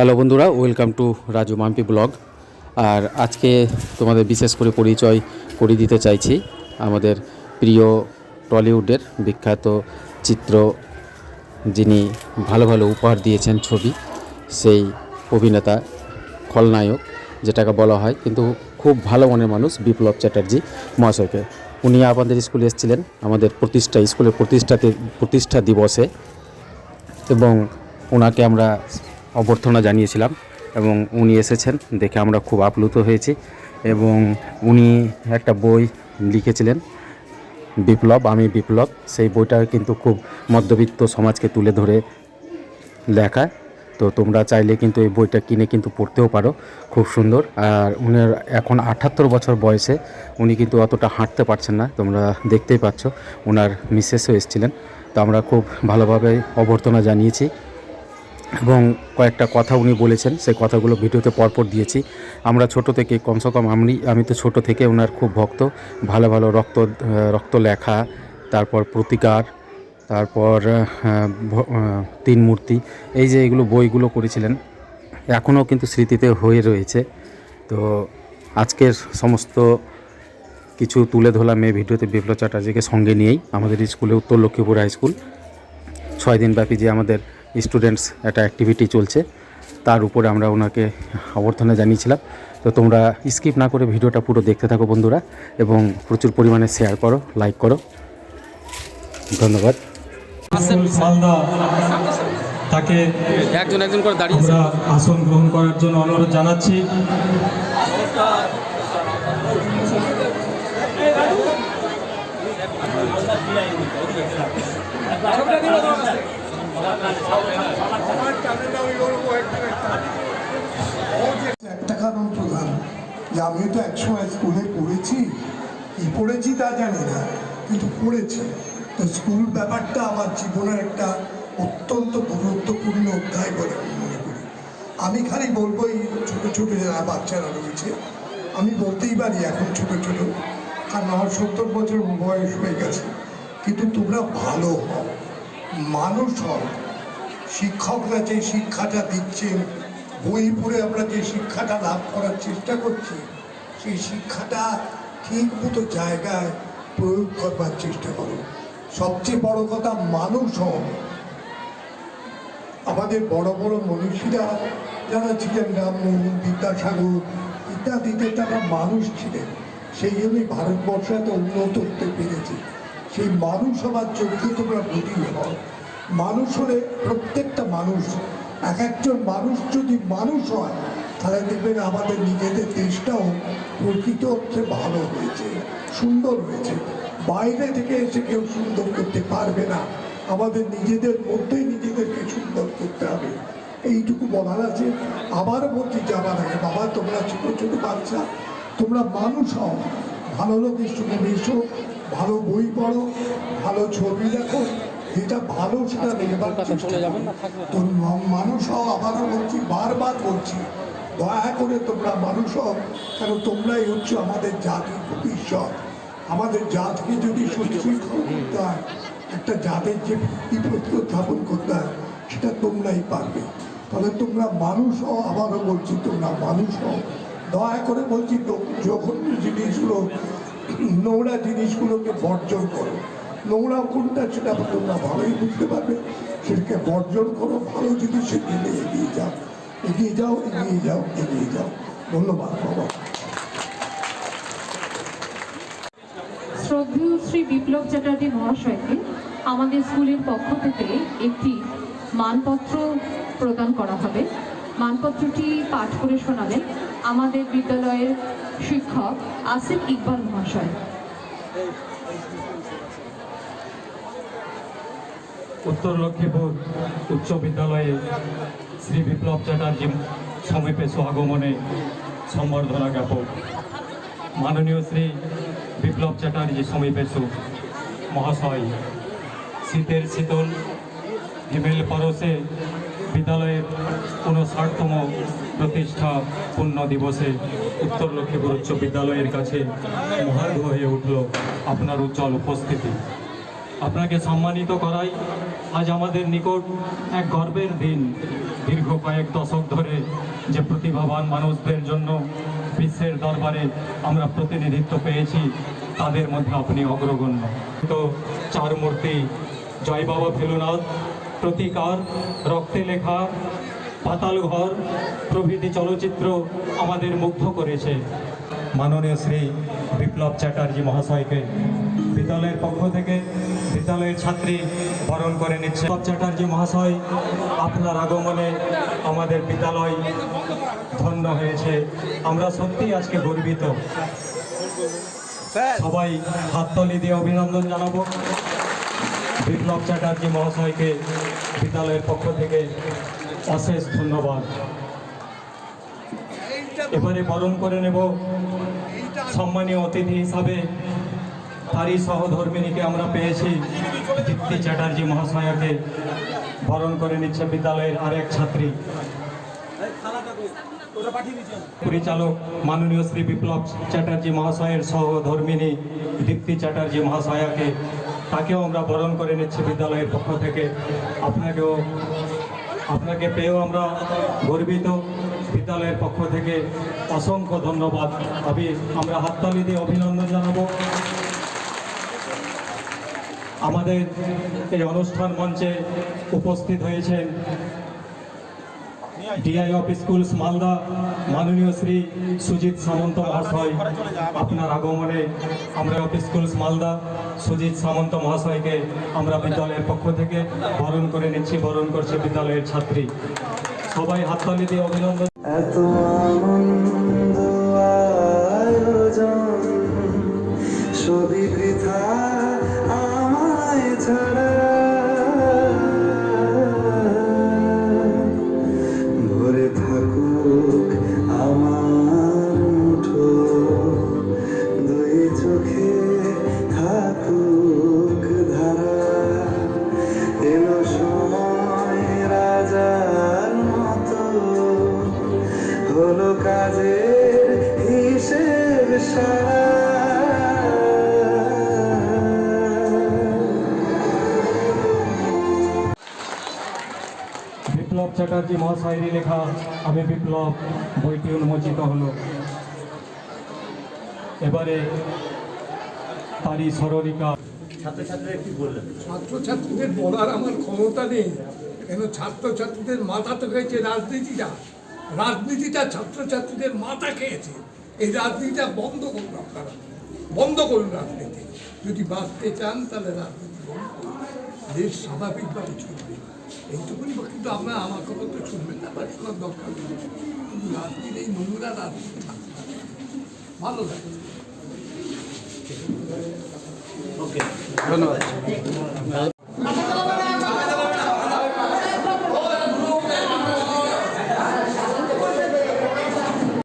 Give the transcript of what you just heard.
Hello বন্ধুরা, welcome to Raju Mampi blog. আর আজকে তোমাদের বিশেষ করে পরিচয় করে দিতে চাইছি আমাদের প্রিয় টলিউডের বিখ্যাত চিত্র, যিনি ভালো ভালো উপহার দিয়েছেন ছবি, সেই অভিনেতা, খলনায়ক, যেটাকে বলা হয়, কিন্তু খুব ভালো মনের মানুষ বিপ্লব চ্যাটার্জি মহাশয়কে। উনি আমাদের স্কুলে এসেছিলেন, আমাদের প্রতিষ্ঠা, স্কুলের প্রতিষ্ঠাতে, প্রতিষ্ঠা দিবসে, এবং ওনাকে আমরা অভ্যর্থনা জানিয়েছিলাম এবং উনি এসেছেন, দেখে আমরা খুব আপ্লুত হয়েছি এবং উনি একটা বই লিখেছিলেন, বিপ্লব, আমি বিপ্লব। সেই বইটা কিন্তু খুব মধ্যবিত্ত সমাজকে তুলে ধরে লেখা। তো তোমরা চাইলে কিন্তু এই বইটা কিনে কিন্তু পড়তেও পারো, খুব সুন্দর। আর উনার এখন আটাত্তর বছর বয়সে উনি কিন্তু অতটা হাঁটতে পারছেন না, তোমরা দেখতেই পাচ্ছ। ওনার মিসেসও এসেছিলেন। তো আমরা খুব ভালোভাবে অভ্যর্থনা জানিয়েছি। এবং কয়েকটা কথা উনি বলেছেন, সেই কথাগুলো ভিডিওতে পরপর দিয়েছি। আমরা ছোট থেকে, কমসে কম আমি আমি তো ছোট থেকে ওনার খুব ভক্ত। ভালো ভালো রক্ত রক্ত লেখা তারপর প্রতিকার, তারপর তিন মূর্তি, এই যে এগুলো বইগুলো করেছিলেন, এখনও কিন্তু স্মৃতিতে হয়ে রয়েছে। তো আজকের সমস্ত কিছু তুলে ধরলাম এই ভিডিওতে বিপ্লব চ্যাটার্জিকে সঙ্গে নিয়েই। আমাদের স্কুলে উত্তর লক্ষ্মীপুর হাই স্কুল। ছয় দিনব্যাপী যে আমাদের স্টুডেন্টস একটা অ্যাক্টিভিটি চলছে তার উপরে আমরা ওনাকে অভ্যর্থনা জানিয়েছিলাম। তো তোমরা স্কিপ না করে ভিডিওটা পুরো দেখতে থাকো বন্ধুরা এবং প্রচুর পরিমাণে শেয়ার করো লাইক করো। ধন্যবাদ। তাকে একজন একজন করে দাঁড়িয়ে আমরা আসন গ্রহণ করার জন্য অনুরোধ জানাচ্ছি। একটা কারণ প্রধান যে আমিও তো একসময় স্কুলে পড়েছি। কি পড়েছি তা জানি না, কিন্তু পড়েছি। তো স্কুল ব্যাপারটা আমার জীবনের একটা অত্যন্ত গুরুত্বপূর্ণ অধ্যায় বলে আমি মনে করি। আমি খালি বলব এই ছোটো ছোটো যারা বাচ্চারা রয়েছে, আমি বলতেই পারি এখন ছোট ছোট, কারণ আমার সত্তর বছর বয়স হয়ে গেছে, কিন্তু তোমরা ভালো হও। মানুষ হও। শিক্ষকরা যে শিক্ষাটা দিচ্ছেন বই পড়ে আমরা যে শিক্ষাটা লাভ করার চেষ্টা করছি, সেই শিক্ষাটা ঠিক মতো জায়গায় প্রয়োগ করবার চেষ্টা করো। সবচেয়ে বড় কথা, মানুষ হও। আমাদের বড় বড় মনীষীরা যারা ছিলেন রামমোহন বিদ্যাসাগর ইত্যাদিতে তারা মানুষ ছিলেন। সেই জন্যই ভারতবর্ষ এত উন্নত হতে পেরেছে। সেই মানুষ হবার চোখে তোমরা বুঝি হও মানুষ হলে প্রত্যেকটা মানুষ, এক একজন মানুষ যদি মানুষ হয়, তাহলে দেখবেন আমাদের নিজেদের দেশটাও প্রকৃত অর্থে ভালো হয়েছে, সুন্দর হয়েছে। বাইরে থেকে এসে কেউ সুন্দর করতে পারবে না। আমাদের নিজেদের মধ্যেই নিজেদেরকে সুন্দর করতে হবে। এইটুকু বলার আছে। আবার বলছি যাবার আগে, বাবা, তোমরা ছোটো ছোটো বাচ্চা, তোমরা মানুষ হও। ভালো লোকের সঙ্গে মেশো। ভালো বই পড়ো ভালো ছবি দেখো যেটা ভালো সেটা দেখবার চেষ্টা তো মানুষ হও আবারও বলছি বারবার বলছি দয়া করে তোমরা মানুষ হও কারণ তোমরাই হচ্ছে আমাদের জাতির ভবিষ্যৎ। আমাদের জাতকে যদি সুশৃঙ্খল করতে হয় একটা জাতের যে বিপত্র স্থাপন করতে হয় সেটা তোমরাই পারবে। তবে তোমরা মানুষ হও আবারও বলছি তোমরা মানুষ হও। দয়া করে বলছি জঘন্য জিনিসগুলো নোংরা জিনিসগুলোকে বর্জন করো। নোংরা কোনটা সেটা তোমরা ভালোই বুঝতে পারবে। সেটাকে বর্জন করো, ভালো জিনিসের দিকে এগিয়ে যাও। এগিয়ে যাও এগিয়ে যাও এগিয়ে যাও। ধন্যবাদ, বাবা। শ্রদ্ধেয় শ্রী বিপ্লব চ্যাটার্জি মহাশয়কে আমাদের স্কুলের পক্ষ থেকে একটি মানপত্র প্রদান করা হবে। মানপত্রটি পাঠ করে শোনাবেন। আমাদের বিদ্যালয়ের শিক্ষক আসিফ ইকবাল মহাশয়। উত্তর লক্ষ্মীপুর উচ্চ বিদ্যালয়ে শ্রী বিপ্লব চ্যাটার্জি সমীপে আগমনে সম্বর্ধনা জ্ঞাপক। মাননীয় শ্রী বিপ্লব চ্যাটার্জি সমীপেশু মহাশয়, শীতের শীতল হিমেল পরশে বিদ্যালয়ের কোনো ঊনষাটতম প্রতিষ্ঠা পূর্ণ দিবসে উত্তর লক্ষ্মীপুর উচ্চ বিদ্যালয়ের কাছে মহার্ঘ হয়ে উঠল আপনার উজ্জ্বল উপস্থিতি। আপনাকে সম্মানিত করাই আজ আমাদের নিকট এক গর্বের দিন। দীর্ঘ কয়েক দশক ধরে যে প্রতিভাবান মানুষদের জন্য বিশ্বের দরবারে আমরা প্রতিনিধিত্ব পেয়েছি, তাদের মধ্যে আপনি অগ্রগণ্য। তো চার মূর্তি জয় বাবা ফেলুনাথ প্রতিকার রক্তে লেখা পাতাল ঘর প্রভৃতি চলচ্চিত্র আমাদের মুগ্ধ করেছে। মাননীয় শ্রী বিপ্লব চ্যাটার্জি মহাশয়কে বিদ্যালয়ের পক্ষ থেকে বিদ্যালয়ের ছাত্রী বরণ করে নিচ্ছে। বিপ্লব চ্যাটার্জি মহাশয় আপনার আগমনে আমাদের বিদ্যালয় ধন্য হয়েছে। আমরা সত্যি আজকে গর্বিত। সবাই হাততালি দিয়ে অভিনন্দন জানাব। বিপ্লব চ্যাটার্জি মহাশয়কে বিদ্যালয়ের পক্ষ থেকে অশেষ ধন্যবাদ। এবারে বরণ করে নেব সম্মানীয় অতিথি হিসাবে। তারই সহধর্মিনীকে আমরা পেয়েছি। দীপ্তি চ্যাটার্জি মহাশয়াকে বরণ করে নিচ্ছে বিদ্যালয়ের আরেক ছাত্রী। পরিচালক মাননীয় শ্রী বিপ্লব চ্যাটার্জি মহাশয়ের সহধর্মিনী দীপ্তি চ্যাটার্জি মহাশয়াকে তাকেও আমরা বরণ করে নিচ্ছি বিদ্যালয়ের পক্ষ থেকে। আপনাকেও, আপনাকে পেয়েও আমরা গর্বিত। বিদ্যালয়ের পক্ষ থেকে অসংখ্য ধন্যবাদ। আমি, আমরা হাততালি দিয়ে অভিনন্দন জানাব। আমাদের এই অনুষ্ঠান মঞ্চে উপস্থিত হয়েছেন ডিআই অফ স্কুলস মালদা মাননীয় শ্রী সুজিত সামন্ত মহাশয়, আপনার আগমনে আমরা অফ স্কুলস মালদা, সুজিত সামন্ত মহাশয়কে আমরা বিদ্যালয়ের পক্ষ থেকে বরণ করে নিচ্ছি, বরণ করছে বিদ্যালয়ের ছাত্রী। সবাই হাততালি দিয়ে অভিনন্দন। হলো কাজের হিসেব সারা। বিপ্লব চ্যাটার্জি মহাশয়েরই লেখা আমি বিপ্লব বইটি উন্মোচিত হলো। এবারে তারই স্মরণিকা। ছাত্রছাত্রীদের বলার আমার ক্ষমতা নেই। কেন ছাত্রছাত্রীদের মাথা তো খেয়েছে রাজনীতিটা? রাজনীতিটা ছাত্রছাত্রীদের মাথা খেয়েছে। এই রাজনীতিটা বন্ধ করুন আপনারা। বন্ধ করুন রাজনীতি। যদি বাঁচতে চান, তাহলে রাজনীতি দেশ স্বাভাবিকভাবে চলবে। এইটুকুনি কিন্তু আপনারা আমার কথা তো শুনবেন না বা শোনার দরকার নেই। কিন্তু রাজনীতি এই নোংরা রাজনীতি ভালো লাগে ধন্যবাদ।